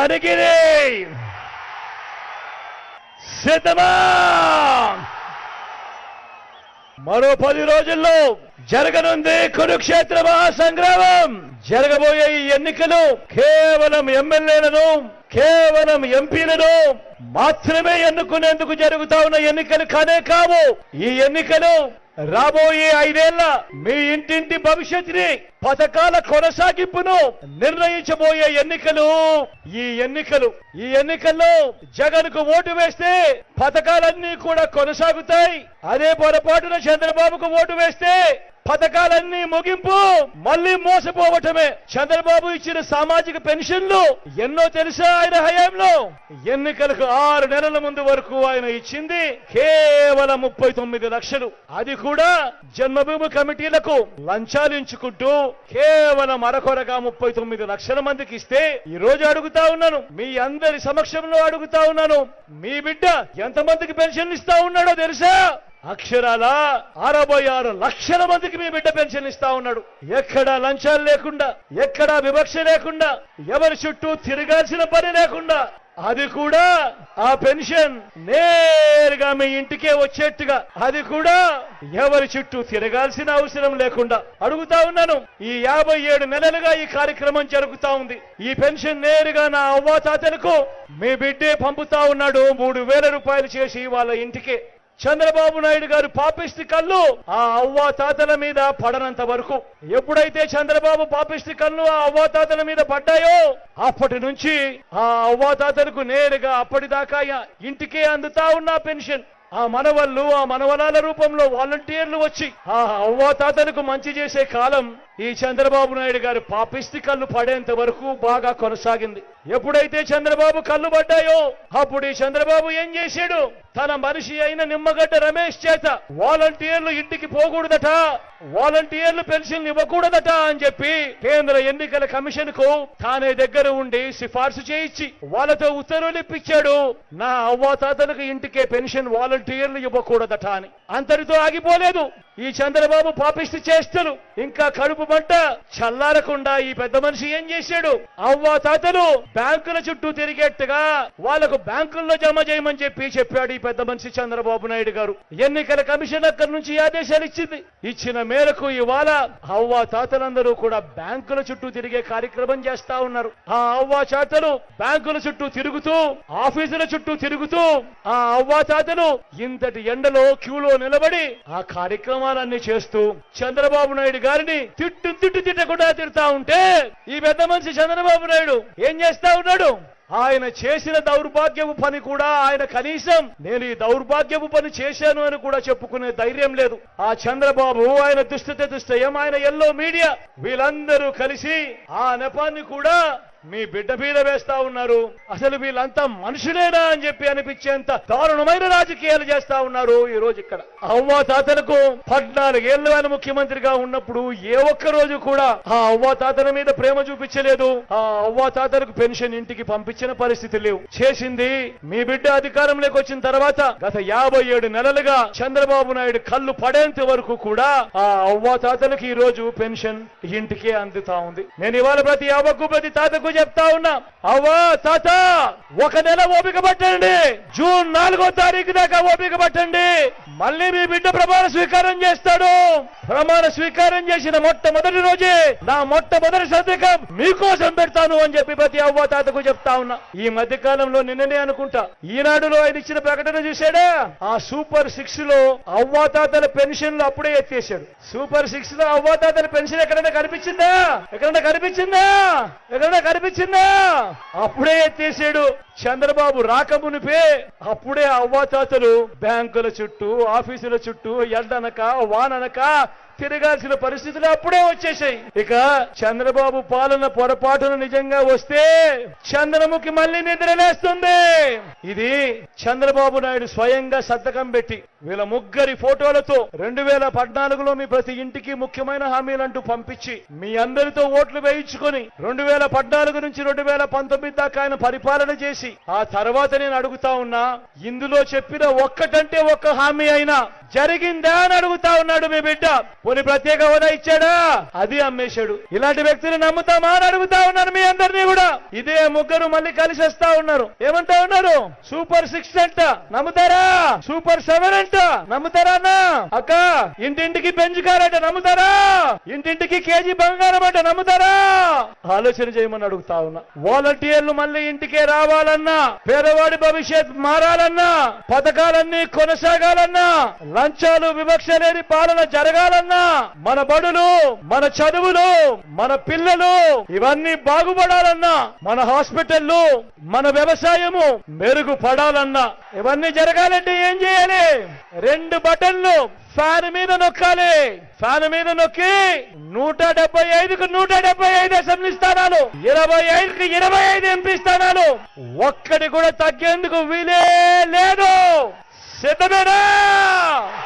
కరిగిరి సిద్ధమా మరో పది రోజుల్లో జరగనుంది కురుక్షేత్ర మహాసంగ్రామం. జరగబోయే ఈ ఎన్నికలు కేవలం ఎమ్మెల్యేలను కేవలం ఎంపీలను మాత్రమే ఎన్నుకునేందుకు జరుగుతా ఉన్న ఎన్నికలు కానే కావు. ఈ ఎన్నికలు రాబోయే ఐదేళ్ళ మీ ఇంటింటి భవిష్యత్తుని పథకాల కొనసాగింపును నిర్ణయించబోయే ఎన్నికలు ఈ ఎన్నికలు. ఈ ఎన్నికల్లో జగన్కు ఓటు వేస్తే పథకాలన్నీ కూడా కొనసాగుతాయి. అదే పొరపాటున చంద్రబాబుకు ఓటు వేస్తే పథకాలన్నీ ముగింపు మళ్ళీ మోసపోవటమే. చంద్రబాబు ఇచ్చిన సామాజిక పెన్షన్లు ఎన్నో తెలుసా ఆయన హయాంలో? ఎన్నికలకు ఆరు నెలల ముందు వరకు ఆయన ఇచ్చింది కేవలం ముప్పై తొమ్మిది లక్షలు. అది కూడా జన్మభూమి కమిటీలకు లంచాలు ఇచ్చుకుంటూ కేవలం అరకొరగా ముప్పై తొమ్మిది లక్షల మందికి ఇస్తే ఈ రోజు అడుగుతా ఉన్నాను. మీ అందరి సమక్షంలో అడుగుతా ఉన్నాను. మీ బిడ్డ ఎంతమందికి పెన్షన్ ఇస్తా ఉన్నాడో తెలుసా? అక్షరాల అరవై ఆరు లక్షల మందికి మీ బిడ్డ పెన్షన్ ఇస్తా ఉన్నాడు. ఎక్కడా లంచాలు లేకుండా ఎక్కడా వివక్ష లేకుండా ఎవరి చుట్టూ తిరగాల్సిన పని లేకుండా అది కూడా ఆ పెన్షన్ నేరుగా మీ ఇంటికే వచ్చేట్టుగా అది కూడా ఎవరి చుట్టూ తిరగాల్సిన అవసరం లేకుండా. అడుగుతా ఉన్నాను ఈ యాభై ఏడు నెలలుగా ఈ కార్యక్రమం జరుగుతా ఉంది. ఈ పెన్షన్ నేరుగా నా అవ్వాతాతలకు మీ బిడ్డే పంపుతా ఉన్నాడు. మూడు వేల రూపాయలు చేసి వాళ్ళ ఇంటికే. చంద్రబాబు నాయుడు గారు పాపిష్టి కళ్ళు ఆ అవ్వా తాతల మీద పడనంత వరకు. ఎప్పుడైతే చంద్రబాబు పాపిష్టి కళ్ళు ఆ అవ్వా తాతల మీద పడ్డాయో అప్పటి నుంచి ఆ అవ్వా తాతలకు నేరుగా అప్పటిదాకా ఇంటికే అందుతా ఉన్న పెన్షన్. ఆ మనవళ్ళు ఆ మనవరాల రూపంలో వాలంటీర్లు వచ్చి ఆ అవ్వాతాతలకు మంచి చేసే కాలం ఈ చంద్రబాబు నాయుడు గారు పాపిస్తి కళ్ళు పడేంత వరకు బాగా కొనసాగింది. ఎప్పుడైతే చంద్రబాబు కళ్ళు పడ్డాయో అప్పుడు ఈ చంద్రబాబు ఏం చేశాడు? తన మనిషి అయిన నిమ్మగడ్డ రమేష్ చేత వాలంటీర్లు ఇంటికి పోకూడదట వాలంటీర్లు పెన్షన్ ఇవ్వకూడదట అని చెప్పి కేంద్ర ఎన్నికల కమిషన్కు తానే దగ్గర ఉండి సిఫార్సు చేయించి వాళ్ళతో ఉత్తర్వులు ఇప్పించాడు. నా అవ్వాతాతలకు ఇంటికే పెన్షన్ వాలంటీర్లు ఇవ్వకూడదట అని. అంతటితో ఆగిపోలేదు. ఈ చంద్రబాబు పాపిష్టి చేష్టలు. ఇంకా కడుపు మంట చల్లారకుండా ఈ పెద్ద మనిషి ఏం చేశాడు? అవ్వా తాతలు బ్యాంకుల చుట్టూ తిరిగేట్టుగా వాళ్ళకు బ్యాంకుల్లో జమ చేయమని చెప్పి చెప్పాడు ఈ పెద్ద మనిషి చంద్రబాబు నాయుడు గారు. ఎన్నికల కమిషన్ అక్కడి నుంచి ఆదేశాలు ఇచ్చింది. ఇచ్చిన మేరకు ఇవాళ అవ్వా తాతలందరూ కూడా బ్యాంకుల చుట్టూ తిరిగే కార్యక్రమం చేస్తా ఉన్నారు. ఆ అవ్వా తాతలు బ్యాంకుల చుట్టూ తిరుగుతూ ఆఫీసుల చుట్టూ తిరుగుతూ ఆ అవ్వా తాతలు ఇంతటి ఎండలో క్యూలో నిలబడి ఆ కార్యక్రమాలన్నీ చేస్తూ చంద్రబాబు నాయుడు గారిని తిట్టు తిట్టు తిట్టకుండా తిడతా ఉంటే ఈ పెద్ద మనిషి చంద్రబాబు నాయుడు ఏం చేస్తా ఉన్నాడు? ఆయన చేసిన దౌర్భాగ్యపు పని కూడా ఆయన కనీసం నేను ఈ దౌర్భాగ్యపు పని చేశాను అని కూడా చెప్పుకునే ధైర్యం లేదు. ఆ చంద్రబాబు ఆయన దుష్టత దుష్టయం ఆయన ఎల్లో మీడియా వీళ్ళందరూ కలిసి ఆ నెపాన్ని కూడా మీ బిడ్డ మీద వేస్తా ఉన్నారు. అసలు వీళ్ళంతా మనుషులేనా అని చెప్పి అనిపించేంత దారుణమైన రాజకీయాలు చేస్తా ఉన్నారు ఈ రోజు ఇక్కడ. అవ్వా తాతలకు పద్నాలుగేళ్ళు ఆయన ముఖ్యమంత్రిగా ఉన్నప్పుడు ఏ ఒక్క రోజు కూడా ఆ అవ్వా తాతల మీద ప్రేమ చూపించలేదు. ఆ అవ్వా తాతలకు పెన్షన్ ఇంటికి పంపించిన పరిస్థితి లేవు. చేసింది మీ బిడ్డ అధికారంలోకి వచ్చిన తర్వాత గత యాభై ఏడు నెలలుగా చంద్రబాబు నాయుడు కళ్ళు పడేంత వరకు కూడా ఆ అవ్వా తాతలకు ఈ రోజు పెన్షన్ ఇంటికే అందుతా ఉంది. నేను ఇవాళ ప్రతి అవ్వకు ప్రతి తాతకు చెప్తా ఉన్నా. అవ్వా తాత ఒక నెల ఓపిక పట్టండి. జూన్ నాలుగో తారీఖు దాకా ఓపిక పట్టండి. మళ్ళీ మీ బిడ్డ ప్రమాణ స్వీకారం చేస్తాడు. ప్రమాణ స్వీకారం చేసిన మొట్టమొదటి రోజే నా మొట్టమొదటి సంతకం మీకోసం పెడతాను అని చెప్పి ప్రతి అవ్వ తాతకు చెప్తా ఉన్నా. ఈ మధ్య కాలంలో నిన్ననే అనుకుంటా. ఈనాడులో ఆయన ఇచ్చిన ప్రకటన చూశాడా? ఆ సూపర్ సిక్స్లో అవ్వ తాతల పెన్షన్లు అప్పుడే ఎత్తేసాడు సూపర్ సిక్స్లో అవ్వ తాతల పెన్షన్ ఎక్కడైనా కనిపించిందా? ఎక్కడైనా కనిపించిందా? ఎక్కడైనా కనిపించిందా అప్పుడే ఎత్తేసాడు. చంద్రబాబు రాకమునిపే అప్పుడే అవ్వాతాతలు బ్యాంకుల చుట్టూ ఆఫీసుల చుట్టూ ఎండనక వాననక తిరగాల్సిన పరిస్థితులు అప్పుడే వచ్చేసాయి. ఇక చంద్రబాబు పాలన పొరపాటున నిజంగా వస్తే చంద్రముఖి మళ్ళీ నిద్రలేస్తుంది. ఇది చంద్రబాబు నాయుడు స్వయంగా సంతకం పెట్టి వీళ్ళ ముగ్గురి ఫోటోలతో రెండు వేల పద్నాలుగులో మీ ప్రతి ఇంటికి ముఖ్యమైన హామీలంటూ పంపించి మీ అందరితో ఓట్లు వేయించుకొని రెండు వేల పద్నాలుగు నుంచి రెండు వేల పంతొమ్మిది దాకా ఆయన పరిపాలన చేసి ఆ తర్వాత నేను అడుగుతా ఉన్నా ఇందులో చెప్పిన ఒక్కటంటే ఒక్క హామీ అయినా జరిగిందా అని అడుగుతా ఉన్నాడు మీ బిడ్డ. పోనీ ప్రత్యేక హోదా ఇచ్చాడా? అది అమ్మేశాడు. ఇలాంటి వ్యక్తిని నమ్ముతామా అని అడుగుతా ఉన్నాను మీ అందరినీ కూడా. ఇదే ముగ్గురు మళ్ళీ కలిసి వస్తా ఉన్నారు. ఏమంటా ఉన్నారు? సూపర్ సిక్స్ అంట. నమ్ముతారా? సూపర్ సెవెన్ అంట. నమ్ముతారా అన్న? అక్క ఇంటింటికి పెంచుకారట నమ్ముతారా? ఇంటింటికి కేజీ బంగారం అంట. నమ్ముతారా? ఆలోచన చేయమని అడుగుతా ఉన్నా. వాలంటీర్లు మళ్ళీ ఇంటికే రావాలన్నా పేదవాడి భవిష్యత్ మారాలన్నా పథకాలన్నీ కొనసాగాలన్నా లంచాలు వివక్ష లేని పాలన జరగాలన్నా మన బడులు మన చదువులు మన పిల్లలు ఇవన్నీ బాగుపడాలన్నా మన హాస్పిటల్లు మన వ్యవసాయము మెరుగుపడాలన్నా. ఇవన్నీ జరగాలంటే ఏం చేయాలి? రెండు బటన్లు ఫ్యాన్ మీద నొక్కాలి. ఫ్యాన్ మీద నొక్కి నూట డెబ్బై ఐదుకు నూట డెబ్బై ఐదు అసెంబ్లీ స్థానాలు ఇరవై ఐదుకి ఇరవై ఐదు ఎంపీ స్థానాలు. ఒక్కటి కూడా తగ్గేందుకు వీలే లేదు. Você também não!